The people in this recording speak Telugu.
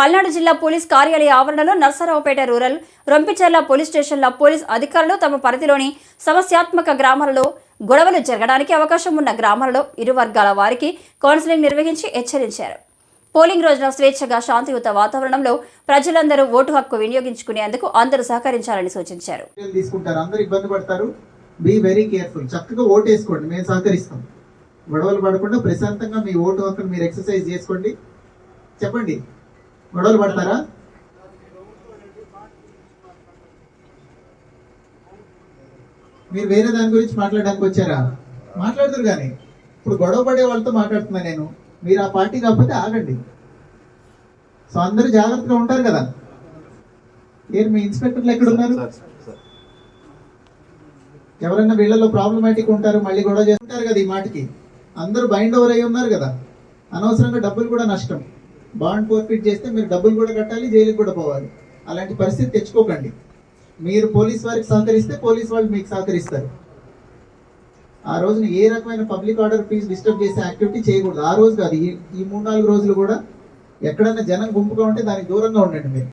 పల్నాడు జిల్లా పోలీస్ కార్యాలయ ఆవరణలో నర్సరావుపేట రూరల్ రొంపిచెర్ల పోలీస్ స్టేషన్ల పోలీస్ అధికారులు తమ పరిధిలోని సమస్యాత్మక గ్రామాలలో గొడవలు జరగడానికి అవకాశం ఉన్న గ్రామాలలో ఇరు వర్గాల వారికి కౌన్సిలింగ్ నిర్వహించి హెచ్చరించారు. పోలింగ్ రోజున స్వేచ్ఛగా శాంతియుత వాతావరణంలో ప్రజలందరూ ఓటు హక్కు వినియోగించుకునేందుకు అందరూ సహకరించాలని సూచించారు. తీసుకుంటారు. అందరూ ఇబ్బంది పడతారు. బీ వెరీ కేర్ఫుల్ చక్కగా ఓటు వేసుకోండి మేము సహకరిస్తాం. గొడవలు పడకుండా ప్రశాంతంగా మీ ఓటు హక్కును మీరు ఎక్సర్సైజ్ చేసుకోండి. చెప్పండి. గొడవలు పడతారా? మీరు వేరే దాని గురించి మాట్లాడడానికి వచ్చారా? మాట్లాడదురు కానీ. ఇప్పుడు గొడవ పడే వాళ్ళతో మాట్లాడుతున్నా నేను. మీరు ఆ పార్టీ కాకపోతే ఆగండి. సో అందరూ జాగ్రత్తగా ఉంటారు కదా. ఏం మీ ఇన్స్పెక్టర్లు ఎక్కడ ఉన్నారు? ఎవరైనా వీళ్ళలో ప్రాబ్లమాటిక్ ఉంటారు మళ్ళీ గొడవ చేస్తుంటారు కదా ఈ మాటకి. అందరూ బైండ్ ఓవర్ అయి ఉన్నారు కదా. అనవసరంగా డబ్బులు కూడా నష్టం. బాండ్ ఫోర్ఫిట్ చేస్తే మీరు డబ్బులు కూడా కట్టాలి జైలుకి కూడా పోవాలి. అలాంటి పరిస్థితి తెచ్చుకోకండి. మీరు పోలీస్ వారికి సహకరిస్తే పోలీస్ వాళ్ళు మీకు సహకరిస్తారు. ఆ రోజున ఏ రకమైన పబ్లిక్ ఆర్డర్ పీస్ డిస్టర్బ్ చేసే యాక్టివిటీ చేయకూడదు. ఆ రోజు కాదు ఈ ఈ మూడు నాలుగు రోజులు కూడా ఎక్కడైనా జనం గుంపుగా ఉంటే దానికి దూరంగా ఉండండి మీరు.